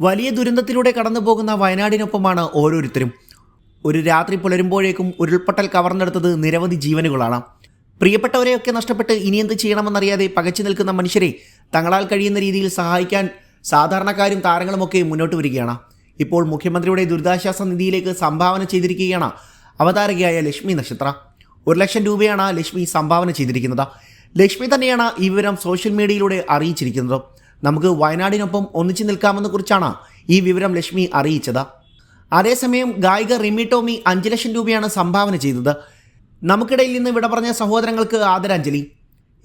വലിയ ദുരന്തത്തിലൂടെ കടന്നു പോകുന്ന വയനാടിനൊപ്പമാണ് ഓരോരുത്തരും. ഒരു രാത്രി പുലരുമ്പോഴേക്കും ഉരുൾപൊട്ടൽ കവർന്നെടുത്തത് നിരവധി ജീവനുകളാണ്. പ്രിയപ്പെട്ടവരെയൊക്കെ നഷ്ടപ്പെട്ട് ഇനി എന്ത് ചെയ്യണമെന്നറിയാതെ പകച്ചു നിൽക്കുന്ന മനുഷ്യരെ തങ്ങളാൽ കഴിയുന്ന രീതിയിൽ സഹായിക്കാൻ സാധാരണക്കാരും താരങ്ങളുമൊക്കെ മുന്നോട്ട് വരികയാണ്. ഇപ്പോൾ മുഖ്യമന്ത്രിയുടെ ദുരിതാശ്വാസ നിധിയിലേക്ക് സംഭാവന ചെയ്തിരിക്കുകയാണ് അവതാരകയായ ലക്ഷ്മി നക്ഷത്ര. ഒരു ലക്ഷം രൂപയാണ് ലക്ഷ്മി സംഭാവന ചെയ്തിരിക്കുന്നത്. ലക്ഷ്മി തന്നെയാണ് ഈ വിവരം സോഷ്യൽ മീഡിയയിലൂടെ അറിയിച്ചിരിക്കുന്നത്. നമുക്ക് വയനാടിനൊപ്പം ഒന്നിച്ചു നിൽക്കാമെന്ന് കുറിച്ചാണ് ഈ വിവരം ലക്ഷ്മി അറിയിച്ചത്. അതേസമയം ഗായിക റിമി ടോമി അഞ്ച് ലക്ഷം രൂപയാണ് സംഭാവന ചെയ്തത്. നമുക്കിടയിൽ നിന്ന് വിട പറഞ്ഞ സഹോദരങ്ങൾക്ക് ആദരാഞ്ജലി.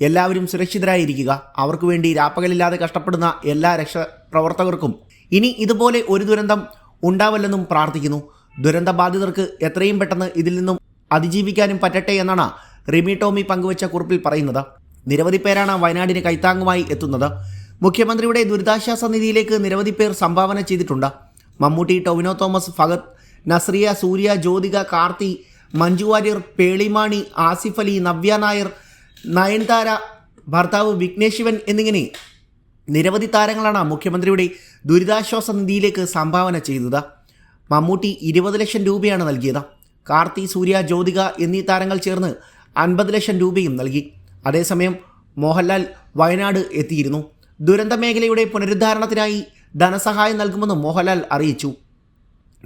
എല്ലാവരും സുരക്ഷിതരായിരിക്കുക. അവർക്ക് വേണ്ടി രാപ്പകലില്ലാതെ കഷ്ടപ്പെടുന്ന എല്ലാ രക്ഷപ്രവർത്തകർക്കും ഇനി ഇതുപോലെ ഒരു ദുരന്തം ഉണ്ടാവല്ലെന്നും പ്രാർത്ഥിക്കുന്നു. ദുരന്ത ബാധിതർക്ക് എത്രയും പെട്ടെന്ന് ഇതിൽ നിന്നും അതിജീവിക്കാനും പറ്റട്ടെ എന്നാണ് റിമി ടോമി പങ്കുവച്ച കുറിപ്പിൽ പറയുന്നത്. നിരവധി പേരാണ് വയനാടിന് കൈത്താങ്ങുമായി എത്തുന്നത്. മുഖ്യമന്ത്രിയുടെ ദുരിതാശ്വാസ നിധിയിലേക്ക് നിരവധി പേർ സംഭാവന ചെയ്തിട്ടുണ്ട്. മമ്മൂട്ടി ടൊവിനോ തോമസ് ഫഗത് നസ്രിയ സൂര്യ ജ്യോതിക കാർത്തി മഞ്ജു വാര്യർ പേളിമാണി ആസിഫ് അലി നവ്യ നായർ നയൻതാര ഭർത്താവ് വിഘ്നേഷ് ശിവൻ എന്നിങ്ങനെ നിരവധി താരങ്ങളാണ് മുഖ്യമന്ത്രിയുടെ ദുരിതാശ്വാസ നിധിയിലേക്ക് സംഭാവന ചെയ്തത്. മമ്മൂട്ടി ഇരുപത് ലക്ഷം രൂപയാണ് നൽകിയത്. കാർത്തി സൂര്യ ജ്യോതിക എന്നീ താരങ്ങൾ ചേർന്ന് അൻപത് ലക്ഷം രൂപയും നൽകി. അതേസമയം മോഹൻലാൽ വയനാട് എത്തിയിരുന്നു. ദുരന്ത മേഖലയുടെ പുനരുദ്ധാരണത്തിനായി ധനസഹായം നൽകുമെന്നും മോഹൻലാൽ അറിയിച്ചു.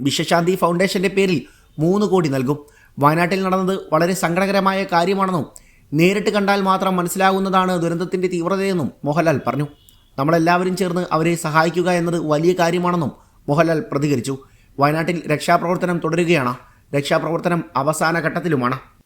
വിശ്വശാന്തി ഫൗണ്ടേഷന്റെ പേരിൽ മൂന്ന് കോടി നൽകും. വയനാട്ടിൽ നടന്നത് വളരെ സങ്കടകരമായ കാര്യമാണെന്നും നേരിട്ട് കണ്ടാൽ മാത്രം മനസ്സിലാകുന്നതാണ് ദുരന്തത്തിന്റെ തീവ്രതയെന്നും മോഹൻലാൽ പറഞ്ഞു. നമ്മളെല്ലാവരും ചേർന്ന് അവരെ സഹായിക്കുക എന്നത് വലിയ കാര്യമാണെന്നും മോഹൻലാൽ പ്രതികരിച്ചു. വയനാട്ടിൽ രക്ഷാപ്രവർത്തനം തുടരുകയാണ്. രക്ഷാപ്രവർത്തനം അവസാന ഘട്ടത്തിലുമാണ്.